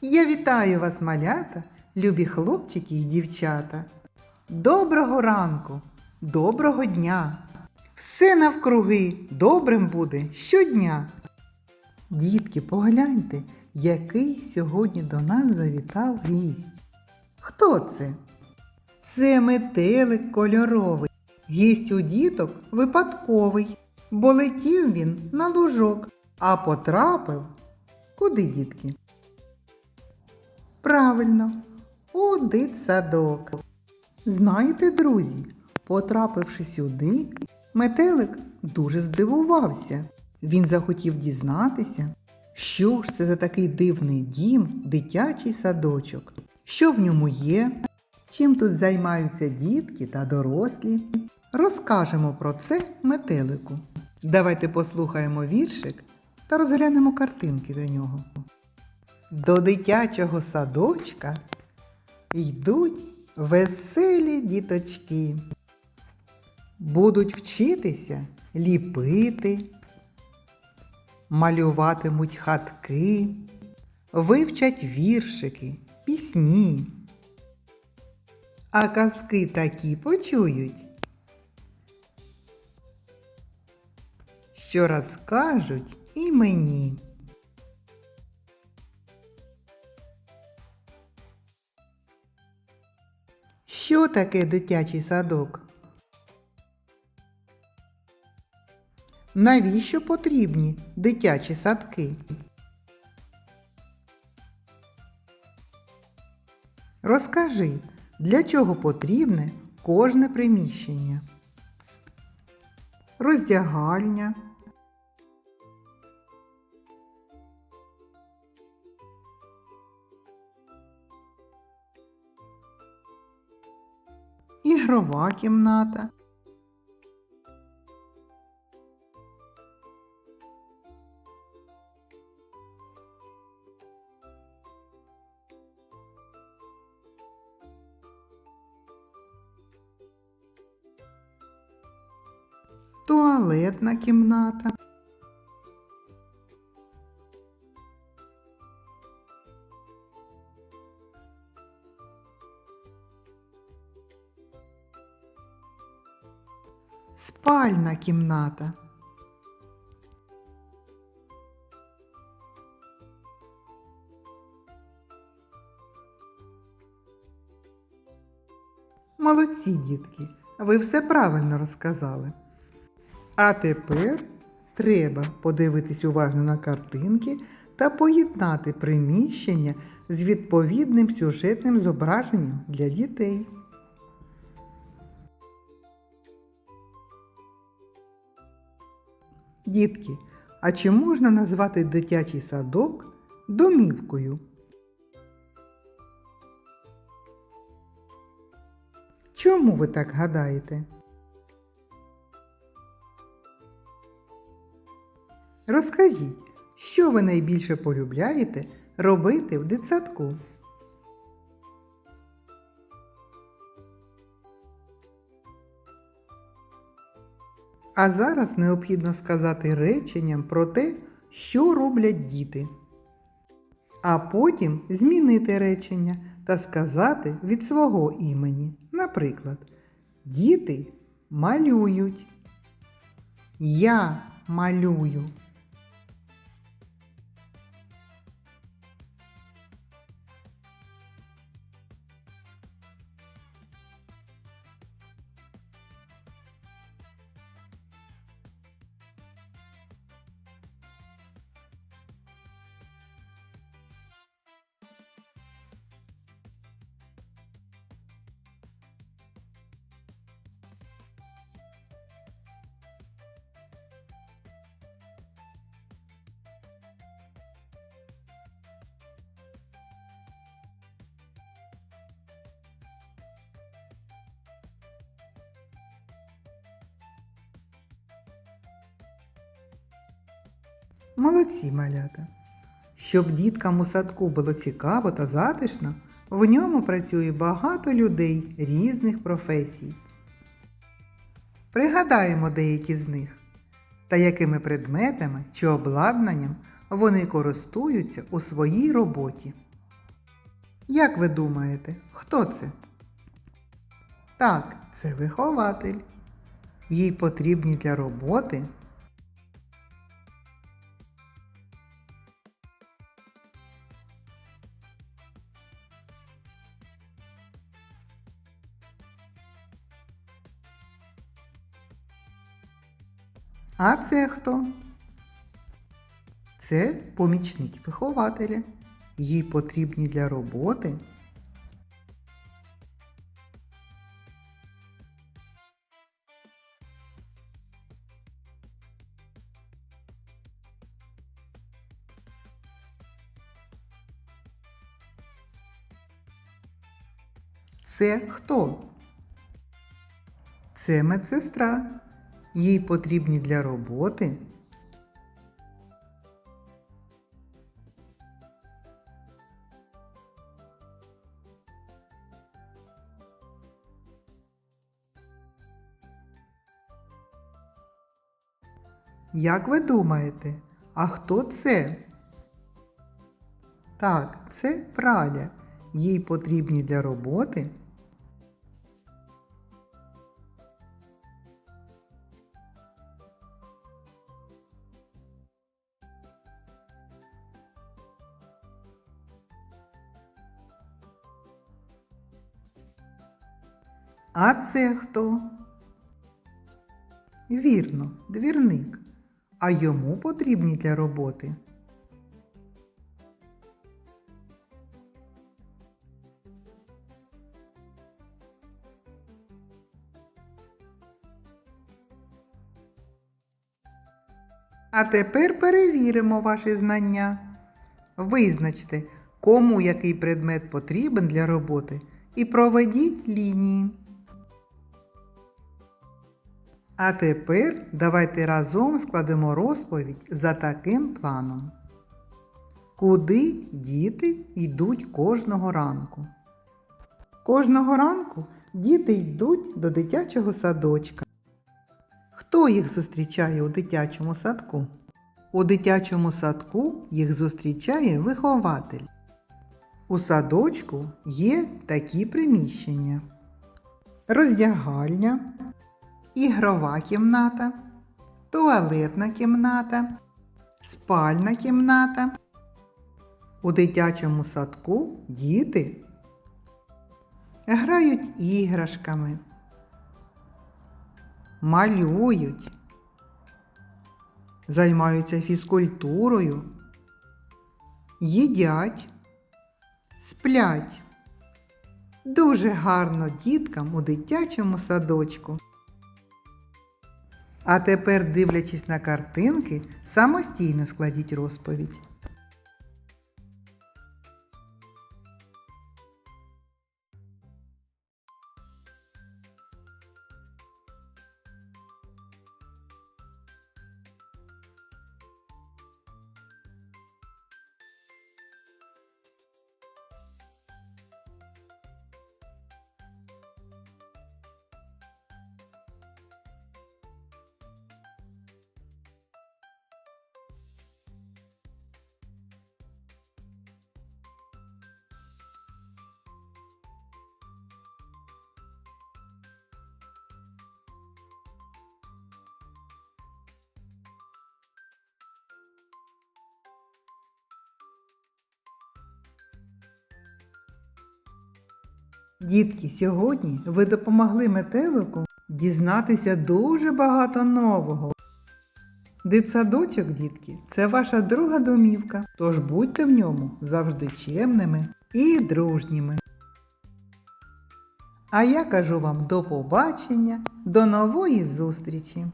Я вітаю вас, малята, любі хлопчики і дівчата. Доброго ранку, доброго дня. Все навкруги добрим буде щодня. Дітки, погляньте, який сьогодні до нас завітав гість. Хто це? Це метелик кольоровий. Гість у діток випадковий, бо летів він на лужок, а потрапив. Куди, дітки? Правильно, у дитсадок. Знаєте, друзі, потрапивши сюди, метелик дуже здивувався. Він захотів дізнатися, що ж це за такий дивний дім, дитячий садочок, що в ньому є, чим тут займаються дітки та дорослі. Розкажемо про це метелику. Давайте послухаємо віршик та розглянемо картинки до нього. До дитячого садочка йдуть веселі діточки. Будуть вчитися ліпити, малюватимуть хатки, вивчать віршики, пісні. А казки такі почують, що розкажуть і мені. Що таке дитячий садок? Навіщо потрібні дитячі садки? Розкажи, для чого потрібне кожне приміщення? Роздягальня. Ігрова кімната. Туалетна кімната. Спальна кімната. Молодці, дітки, ви все правильно розказали. А тепер треба подивитись уважно на картинки та поєднати приміщення з відповідним сюжетним зображенням для дітей. Дітки, а чи можна назвати дитячий садок домівкою? Чому ви так гадаєте? Розкажіть, що ви найбільше полюбляєте робити в дитсадку? А зараз необхідно сказати реченням про те, що роблять діти. А потім змінити речення та сказати від свого імені. Наприклад, діти малюють. Я малюю. Молодці малята. Щоб діткам у садку було цікаво та затишно, в ньому працює багато людей різних професій. Пригадаємо деякі з них та якими предметами чи обладнанням вони користуються у своїй роботі. Як ви думаєте, хто це? Так, це вихователь. Їй потрібні для роботи А це хто? Це помічник вихователя. Їй потрібні для роботи Це хто? Це медсестра. Їй потрібні для роботи Як ви думаєте, а хто це? Так, це праля. Їй потрібні для роботи А це хто? Вірно, двірник. А йому потрібні для роботи. А тепер перевіримо ваші знання. Визначте, кому який предмет потрібен для роботи і проведіть лінії. А тепер давайте разом складемо розповідь за таким планом. Куди діти йдуть кожного ранку? Кожного ранку діти йдуть до дитячого садочка. Хто їх зустрічає у дитячому садку? У дитячому садку їх зустрічає вихователь. У садочку є такі приміщення: роздягальня, ігрова кімната, туалетна кімната, спальна кімната. У дитячому садку діти грають іграшками, малюють, займаються фізкультурою, їдять, сплять. Дуже гарно діткам у дитячому садочку. А тепер, дивлячись на картинки, самостійно складіть розповідь. Дітки, сьогодні ви допомогли метелику дізнатися дуже багато нового. Дитсадочок, дітки, це ваша друга домівка, тож будьте в ньому завжди чемними і дружніми. А я кажу вам до побачення, до нової зустрічі!